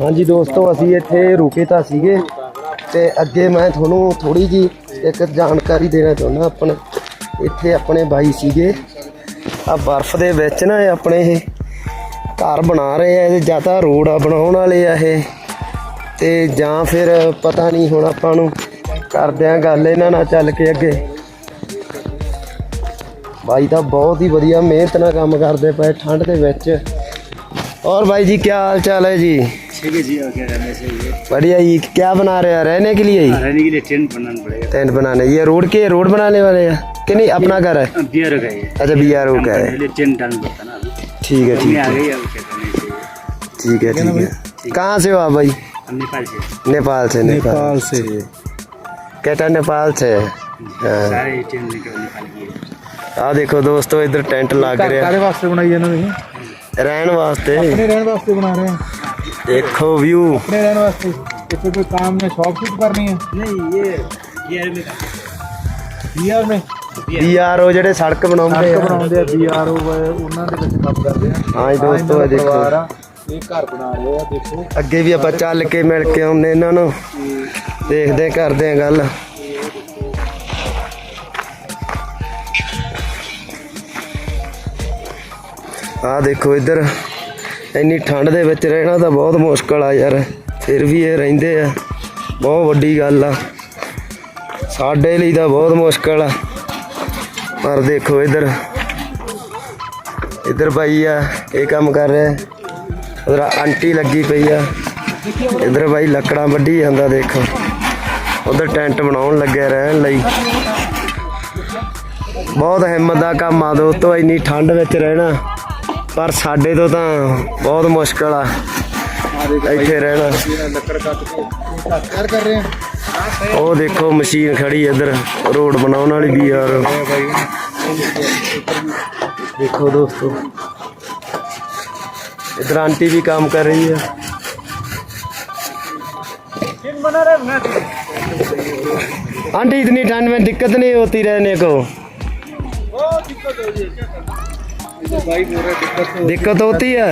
ਹਾਂਜੀ ਦੋਸਤੋ, ਅਸੀਂ ਇੱਥੇ ਰੁਕੇ ਤਾਂ ਸੀਗੇ ਤੇ ਅੱਗੇ ਮੈਂ ਤੁਹਾਨੂੰ ਥੋੜੀ ਜੀ ਇੱਕ ਜਾਣਕਾਰੀ ਦੇਣਾ ਚਾਹੁੰਦਾ ਆਪਣੇ। ਇੱਥੇ ਆਪਣੇ ਬਾਈ ਸੀਗੇ। ਆ ਬਰਫ਼ ਦੇ ਵਿੱਚ ਨਾ ਆਪਣੇ ਇਹ ਘਰ ਬਣਾ ਰਹੇ ਆ, ਇਹ ਜਾਂ ਤਾਂ ਰੋਡ ਬਣਾਉਣ ਵਾਲੇ ਆ ਇਹ। ਤੇ ਜਾਂ ਫਿਰ ਪਤਾ ਨਹੀਂ ਹੁਣ ਆਪਾਂ ਨੂੰ ਕਰਦੇ ਆ ਗੱਲ ਇਹਨਾਂ ਨਾਲ ਚੱਲ ਕੇ ਅੱਗੇ। ਬਾਈ ਤਾਂ ਬਹੁਤ ਹੀ ਵਧੀਆ ਮਿਹਨਤ ਨਾਲ ਕੰਮ ਕਰਦੇ ਪਏ ਠੰਡ ਦੇ ਵਿੱਚ। ਔਰ ਬਾਈ ਜੀ, ਕੀ ਹਾਲ ਚਾਲ ਹੈ ਜੀ? ठीक है जी और क्या रहने से ये बढ़िया जी क्या बना रहे हैं रहने के लिए ही रहने के लिए टेंट बनाना पड़ेगा टेंट बनाने ये रोड के रोड बनाने वाले हैं कि नहीं अपना घर है अब बियर का ये अच्छा बी आर ओ का है पहले टेंट डालना पड़ता ना अभी ठीक है हमने ठीक आ है गई अब क्या करना चाहिए ठीक है ठीक है कहाँ से हो आप भाई हम नेपाल से नेपाल से नेपाल से कहता नेपाल से हाँ। सारे टेंट लेके नेपाल की ਆ ਦੇਖੋ ਦੋਸਤੋ ਇੱਧਰ ਟੈਂਟ ਲੱਗ ਰਿਹਾ ਕਾਰੇ ਵਾਸਤੇ ਬਣਾਈ ਇਹਨਾਂ ਨੇ ਰਹਿਣ ਵਾਸਤੇ ਆਪਣੇ ਰਹਿਣ ਵਾਸਤੇ ਬਣਾ ਰਹੇ ਆ ਦੇਖੋ ਵਿਊ ਆਪਣੇ ਰਹਿਣ ਵਾਸਤੇ ਇੱਥੇ ਕੋਈ ਕੰਮ ਨੇ ਸ਼ੌਪ ਸ਼ੂਟ ਕਰਨੀ ਹੈ नहीं ये बियर में ਬੀਆਰ ਨੇ ਬੀਆਰਓ ਜਿਹੜੇ ਸੜਕ ਬਣਾਉਂਦੇ ਸੜਕ ਆ ਬਣਾਉਂਦੇ ਆ ਬੀਆਰਓ ਉਹਨਾਂ ਦੇ ਵਿੱਚ ਕੰਮ ਕਰਦੇ ਆ ਹਾਂ ਜੀ ਦੋਸਤੋ ਇਹ ਦੇਖੋ ਪਰਿਵਾਰ ਆ, ਇਹ ਘਰ ਬਣਾ ਰਹੇ ਆ ਦੇਖੋ ਅੱਗੇ ਵੀ ਆਪਾਂ ਚੱਲ ਕੇ ਮਿਲ ਕੇ ਆਉਂਦੇ ਇਹਨਾਂ ਨੂੰ ਦੇਖਦੇ ਹਾਂ, ਕਰਦੇ ਆ ਗੱਲ ਆ ਦੇਖੋ ਇੱਧਰ ਇੰਨੀ ਠੰਡ ਦੇ ਵਿੱਚ ਰਹਿਣਾ ਤਾਂ ਬਹੁਤ ਮੁਸ਼ਕਲ ਆ ਯਾਰ। ਫਿਰ ਵੀ ਇਹ ਰਹਿੰਦੇ ਆ। ਬਹੁਤ ਵੱਡੀ ਗੱਲ ਆ। ਸਾਡੇ ਲਈ ਤਾਂ ਬਹੁਤ ਮੁਸ਼ਕਲ ਆ। ਪਰ ਦੇਖੋ ਇੱਧਰ। ਇੱਧਰ ਭਾਈ ਆ, ਇਹ ਕੰਮ ਕਰ ਰਿਹਾ। ਉਧਰ ਆਂਟੀ ਲੱਗੀ ਪਈ ਆ। ਇਧਰ ਭਾਈ ਲੱਕੜਾਂ ਵੱਢੀ ਜਾਂਦਾ ਦੇਖੋ। ਉਧਰ ਟੈਂਟ ਬਣਾਉਣ ਲੱਗਿਆ ਰਹਿਣ ਲਈ। ਬਹੁਤ ਹਿੰਮਤ ਦਾ ਕੰਮ ਆ ਦੋਸਤੋ, ਇੰਨੀ ਠੰਡ ਵਿੱਚ ਰਹਿਣਾ। ਪਰ ਸਾਡੇ ਤੋਂ ਤਾਂ ਬਹੁਤ ਮੁਸ਼ਕਲ ਆ ਇੱਥੇ ਰਹਿਣਾ ਲੱਕੜ ਕੱਟ ਕੇ ਘਰ ਤਿਆਰ ਕਰ ਰਹੇ ਆ ਉਹ ਦੇਖੋ ਮਸ਼ੀਨ ਖੜੀ ਇੱਧਰ ਰੋਡ ਬਣਾਉਣ ਵਾਲੀ ਵੀ ਯਾਰ ਦੇਖੋ ਦੋਸਤੋ इधर आंटी भी काम कर रही है आंटी इतनी ठंड में दिक्कत नहीं होती रहने को ਬਾਈ ਪੂਰਾ ਦਿੱਕਤ दिक्कत होती है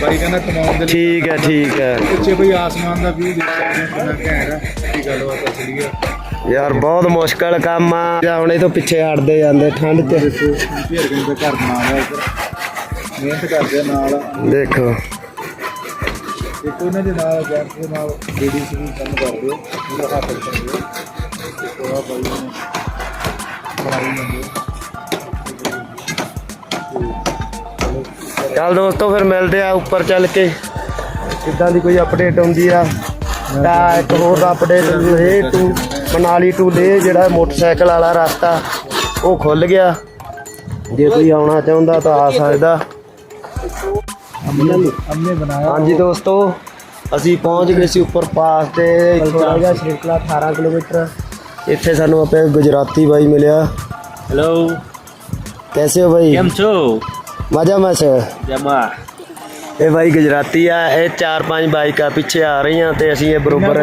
ਬਾਈ ਕਹਿੰਦਾ ਕਮਾਉਣ ਦੇ ਲਈ ठीक है ठीक है ਪਿੱਛੇ ਕੋਈ ਆਸਮਾਨ ਦਾ ਵਿਊ ਦੇਖ ਸਕਦੇ ਹੋ ਕਿੰਨਾ ਘੈਂਟ ਆ ਕੀ ਗੱਲਬਾਤ ਅਸਲੀ ਆ ਯਾਰ ਬਹੁਤ ਮੁਸ਼ਕਲ ਕੰਮ ਆ ਜਾਂ ਹੁਣ ਇਹ ਤੋਂ ਪਿੱਛੇ ਹਟਦੇ ਜਾਂਦੇ ਠੰਡ 'ਚ ਦੇਖੋ ਢੇਰ ਕਹਿੰਦੇ ਘਰ ਬਣਾ ਰਿਹਾ ਇੱਧਰ ਮਿਹਨਤ ਕਰਦੇ ਆ ਨਾਲ ਦੇਖੋ ਦੇਖੋ ਇਹਨਾਂ ਦੇ ਨਾਲ ਜੈਂਟਸ ਦੇ ਨਾਲ ਲੇਡੀਜ਼ ਵੀ ਕੰਮ ਕਰਦੇ ਆ ਪੂਰਾ ਹੱਥ ਕਰਦੇ ਆ ਦੇਖੋ ਆ ਬਾਈ ਨੇ ਚੱਲ ਦੋਸਤੋ ਫਿਰ ਮਿਲਦੇ ਆ ਉੱਪਰ ਚੱਲ ਕੇ। ਕਿੱਦਾਂ ਦੀ ਕੋਈ ਅਪਡੇਟ ਆਉਂਦੀ ਆ? ਤਾਂ ਇੱਕ ਹੋਰ ਅਪਡੇਟ ਲੇ ਟੂ ਮਨਾਲੀ ਟੂ ਲੇ ਜਿਹੜਾ ਮੋਟਰਸਾਈਕਲ ਵਾਲਾ ਰਸਤਾ ਉਹ ਖੁੱਲ ਗਿਆ। ਜੇ ਕੋਈ ਆਉਣਾ ਚਾਹੁੰਦਾ ਤਾਂ ਆ ਸਕਦਾ। ਹਾਂਜੀ ਦੋਸਤੋ ਅਸੀਂ ਪਹੁੰਚ ਗਏ ਸੀ ਉੱਪਰ ਪਾਸ ਤੇ ਇੱਥੋਂ ਆ ਗਿਆ ਸ਼੍ਰਿੰਖਲਾ 18 ਕਿਲੋਮੀਟਰ। ਇੱਥੇ ਸਾਨੂੰ ਆਪੇ ਗੁਜਰਾਤੀ ਬਾਈ ਮਿਲਿਆ। હેલો ਕੈਸੇ ਹੋ ਭਾਈ કેમ છો ਮਜਾਮਾ ਸੇ જમા ਇਹ ਬਾਈ ਗੁਜਰਾਤੀ ਆ ਇਹ ਚਾਰ ਪੰਜ ਬਾਈਕਾਂ ਪਿੱਛੇ ਆ ਰਹੀਆਂ ਤੇ ਅਸੀਂ ਇਹ ਬਰੋਬਰ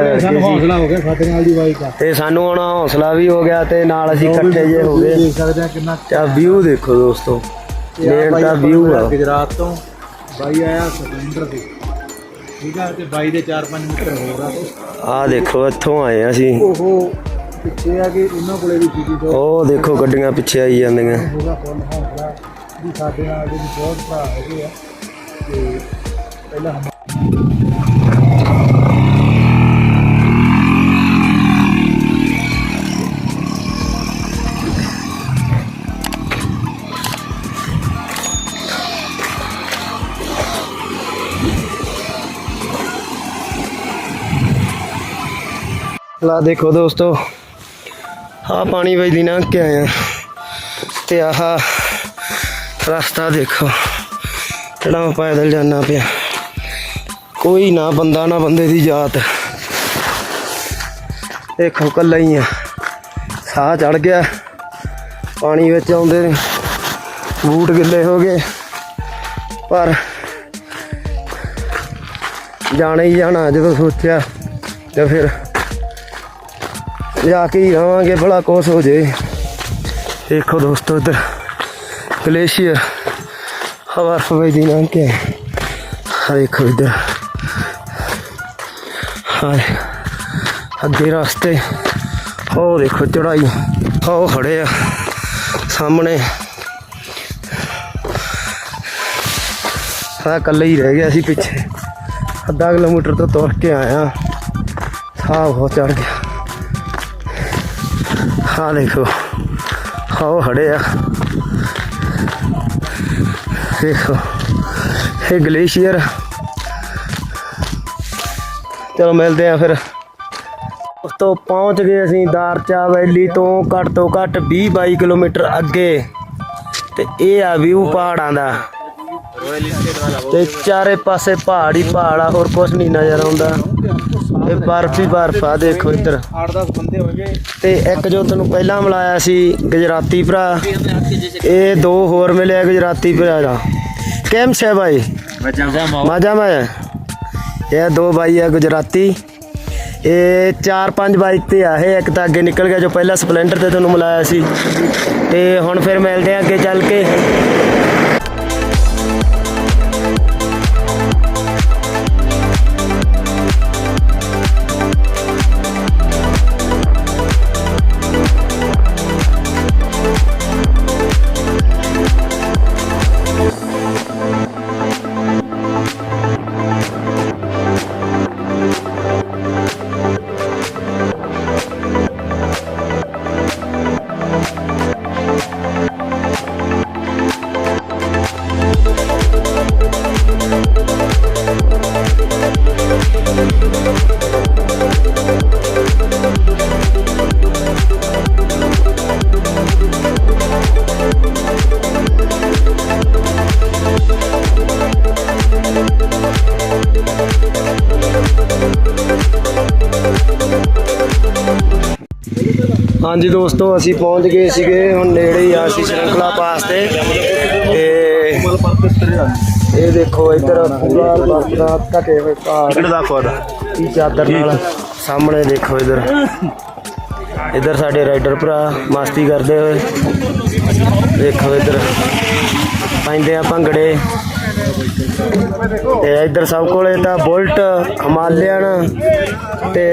ਤੇ ਸਾਨੂੰ ਹੁਣ ਹੌਸਲਾ ਵੀ ਹੋ ਗਿਆ ਤੇ ਨਾਲ ਅਸੀਂ ਇਕੱਠੇ ਜੇ ਹੋ ਗਏ। ਦੇਖ ਵਿਊ ਦੇਖੋ ਦੋਸਤੋ। ਨੇੜ ਦਾ ਵਿਊ ਆ। ਗੁਜਰਾਤ ਤੋਂ ਬਾਈ ਆਇਆ ਸਪਲੈਂਡਰ ਤੇ ਠੀਕ ਆ ਤੇ ਬਾਈ ਦੇ 4-5 ਮੀਟਰ ਹੋਰ ਆ। ਆ ਦੇਖੋ ਇੱਥੋਂ ਆਏ ਆ ਅਸੀਂ। ਓਹੋ। ਪਿੱਛੇ ਆ ਕਿ ਉਹਨਾਂ ਕੋਲੇ ਵੀ ਸੀਗੀ ਜੋ ਉਹ ਦੇਖੋ ਗੱਡੀਆਂ ਪਿੱਛੇ ਆਈ ਜਾਂਦੀਆਂ। ਹੋਗਾ ਫੁੱਲ ਹੌਸਲਾ ਵੀ ਸਾਡੇ ਨਾਲ ਦੇ ਵੀ ਬਹੁਤ ਭਰਾ ਹੈਗੇ ਆ ਤੇ ਪਹਿਲਾਂ ਹਮ ਲਾ ਦੇਖੋ ਦੋਸਤੋ। ਆ ਪਾਣੀ ਵਜਦੀ ਨਾ ਕੇ ਆਇਆ ਤੇ ਆਹ ਰਸਤਾ ਦੇਖੋ। ਜਿਹੜਾ ਮੈਂ ਪੈਦਲ ਜਾਣਾ ਪਿਆ। ਕੋਈ ਨਾ ਬੰਦਾ ਨਾ ਬੰਦੇ ਦੀ ਜਾਤ। ਦੇਖੋ ਕੱਲਾ ਹੀ ਆ। ਸਾਹ ਚੜ ਗਿਆ। ਪਾਣੀ ਵਿੱਚ ਆਉਂਦੇ ਨੇ। ਬੂਟ ਗਿੱਲੇ ਹੋ ਗਏ। ਪਰ ਜਾਣਾ ਹੀ ਜਾਣਾ, ਜਦੋਂ ਸੋਚਿਆ ਤੇ ਫਿਰ ਜਾ ਕੇ ਹੀ ਰਵਾਂਗੇ ਬੜਾ ਕੋਸ ਹੋ ਜੇ। ਦੇਖੋ ਦੋਸਤੋ ਇੱਧਰ, ਗਲੇਸ਼ੀਅਰ, ਹਵਾ ਫਵੇ ਦੀ ਨਾ ਕੇ। ਦੇਖੋ ਇੱਧਰ। ਹਾਏ, ਅੱਗੇ ਰਸਤੇ। ਉਹ ਦੇਖੋ ਚੜਾਈ, ਉਹ ਖੜੇ ਆ, ਸਾਹਮਣੇ। ਆ ਇਕੱਲੇ ਹੀ ਰਹਿ ਗਿਆ ਸੀ ਪਿੱਛੇ। ਅੱਧਾ ਕਿਲੋਮੀਟਰ ਤੋਂ ਤੁਰ ਕੇ ਆਇਆ। ਸਾਹ ਬਹੁਤ ਚੜ ਗਿਆ। ਹਾਂ ਦੇਖੋ ਉਹ ਖੜੇ ਆ। ਦੇਖੋ, ਇਹ ਗਲੇਸ਼ੀਅਰ। ਚਲੋ ਮਿਲਦੇ ਆ ਫਿਰ। ਉਸ ਤੋਂ ਪਹੁੰਚ ਗਏ ਅਸੀਂ ਦਾਰਚਾ ਵੈਲੀ ਤੋਂ ਘੱਟ ਤੋਂ ਘੱਟ 20 22 ਕਿਲੋਮੀਟਰ ਅੱਗੇ। ਤੇ ਇਹ ਆ ਵਿਊ ਪਹਾੜਾਂ ਦਾ। ਤੇ ਚਾਰੇ ਪਾਸੇ ਪਹਾੜ ਹੀ ਪਹਾੜ ਆ, ਹੋਰ ਕੁਝ ਨਹੀਂ ਨਜ਼ਰ ਆਉਂਦਾ। ਇਹ ਬਰਫ ਹੀ ਬਰਫ ਆ, ਦੇਖੋ ਇੱਧਰ। 8-10 ਬੰਦੇ ਹੋ ਤੇ ਇੱਕ ਜੋ ਤੈਨੂੰ ਪਹਿਲਾਂ ਮਿਲਾਇਆ ਸੀ ਗੁਜਰਾਤੀ ਭਰਾ, ਇਹ ਦੋ ਹੋਰ ਮਿਲਿਆ ਗੁਜਰਾਤੀ ਭਰਾ ਦਾ। ਕਿਮ ਸੇ ਭਾਈ ਮਾਜਾ ਮੈਂ ਇਹ ਦੋ ਭਾਈ ਆ ਗੁਜਰਾਤੀ। ਇਹ ਚਾਰ ਪੰਜ ਬਾਈਕ ਤੇ ਆ, ਇਹ ਇੱਕ ਤਾਂ ਅੱਗੇ ਨਿਕਲ ਗਿਆ ਜੋ ਪਹਿਲਾਂ ਸਪਲੈਂਡਰ ਤੇ ਤੈਨੂੰ ਮਿਲਾਇਆ ਸੀ। ਤੇ ਹੁਣ ਫਿਰ ਮਿਲਦੇ ਆ ਅੱਗੇ ਚੱਲ ਕੇ। ਹਾਂਜੀ ਦੋਸਤੋ ਅਸੀਂ ਪਹੁੰਚ ਗਏ ਸੀਗੇ ਹੁਣ ਨੇੜੇ ਹੀ ਆ ਸੀ ਸ਼੍ਰੰਖਲਾ ਪਾਸ ਤੇ। ਤੇ ਇਹ ਦੇਖੋ ਇੱਧਰ ਪੂਰਾ ਬਰਫ਼ ਦਾ ਘਟੇ। ਹੋਏ ਪਹਾੜ ਦਾ ਫੋਰ ਕੀ ਚਾਦਰ ਨਾਲ? ਸਾਹਮਣੇ ਦੇਖੋ ਇੱਧਰ। ਇੱਧਰ ਸਾਡੇ ਰਾਈਡਰ ਭਰਾ ਮਸਤੀ ਕਰਦੇ ਹੋਏ। ਦੇਖੋ ਇੱਧਰ। ਪੈਂਦੇ ਆ ਭੰਗੜੇ। ਤੇ ਇੱਧਰ ਸਭ ਕੋਲੇ ਤਾਂ ਬੁਲਟ ਹਿਮਾਲਿਅਨ ਤੇ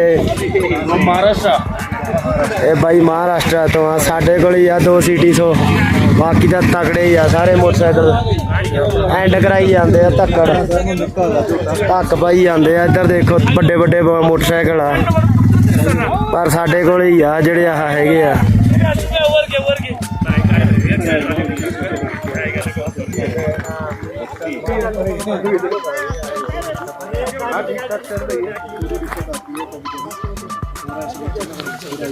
ਮਹਾਰਾਸ਼ਟਰ। ਇਹ ਬਾਈ ਮਹਾਰਾਸ਼ਟਰ ਤੋਂ ਆ, ਸਾਡੇ ਕੋਲ ਹੀ ਆ ਦੋ ਸਿਟੀ ਸੋ। ਬਾਕੀ ਤਾਂ ਤਕੜੇ ਹੀ ਆ, ਸਾਰੇ ਮੋਟਰਸਾਈਕਲ ਐਂਡ ਕਰਾਈ ਜਾਂਦੇ ਆ, ਧੱਕੜ। ਧੱਕ ਪਾਈ ਜਾਂਦੇ ਆ, ਇੱਧਰ ਦੇਖੋ, ਵੱਡੇ ਵੱਡੇ ਮੋਟਰਸਾਈਕਲ ਆ। ਪਰ ਸਾਡੇ ਕੋਲ ਹੀ ਆ, ਜਿਹੜੇ ਆਹ ਹੈਗੇ ਆ। 啊